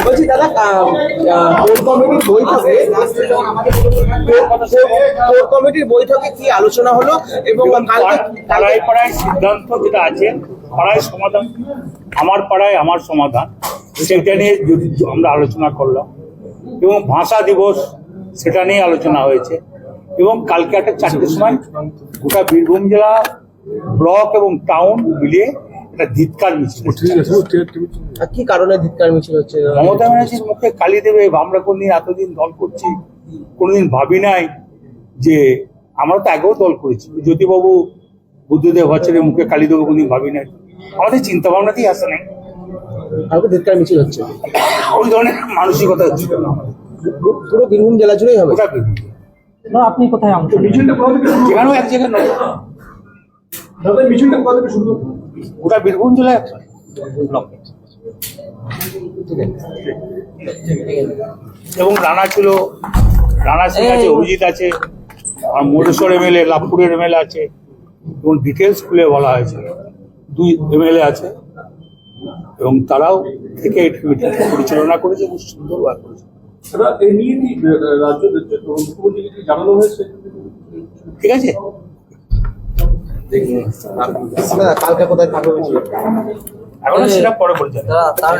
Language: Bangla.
বলছি দাদা কোর কমিটির বৈঠকে কোর কমিটির বৈঠকে কি আলোচনা হলো এবং পাড়ায় পাড়ায় সিদ্ধান্ত যেটা আছে পাড়ায় সমাধান আমার পাড়ায় আমার সমাধান সেটা নিয়ে যদি আমরা আলোচনা করলাম এবং ভাষা দিবস সেটা নিয়ে আলোচনা হয়েছে। এবং কালকে একটা চারটের সময় গোটা বীরভূম জেলা ব্লক এবং টাউন মিলিয়ে একটা ধিৎকার মিছিল। কি কারণে ধিক্কার মিছিল হচ্ছে? মমতা ব্যানার্জির মুখে কালি দেবে আমরা কোনদিন এতদিন দল করছি কোনোদিন ভাবি নাই যে আমরা তো আগেও দল করেছি। জ্যোতিবাবু বুদ্ধদেব ভট্টাচার্যের মুখে কালি দেবো কোনদিন ভাবি নাই। আমাদের চিন্তা ভাবনাতেই আসে নাই। কালকে ধিক্কার মিছিল হচ্ছে। ওই ধরনের মানসিকতা ছিল না। আমাদের। পুরো বীরভূম জেলা জুড়েই হবে। গোটা বীরভূম। না আপনি কোথায় অংশ নেবেন? যেখানেও এক জায়গায় নয়। গোটা বীরভূম জেলায় এবং রানা ছিল রানা সিং আছে অভিজিৎ আছে আর মধুসর এমএলএ লাভপুরের এমএলএ আছে এবং ডিটেলস খুলে বলা হয়েছে। দুই এমএলএ আছে এবং তারাও থেকে পরিচালনা করেছে খুব সুন্দর করেছে। দাদা, এই নিয়ে কি রাজ্য রাজ্য মুখ্যমন্ত্রীকে জানানো হয়েছে? ঠিক আছে। কালকে কোথায় থাকবে? এখন সেটা পরে তার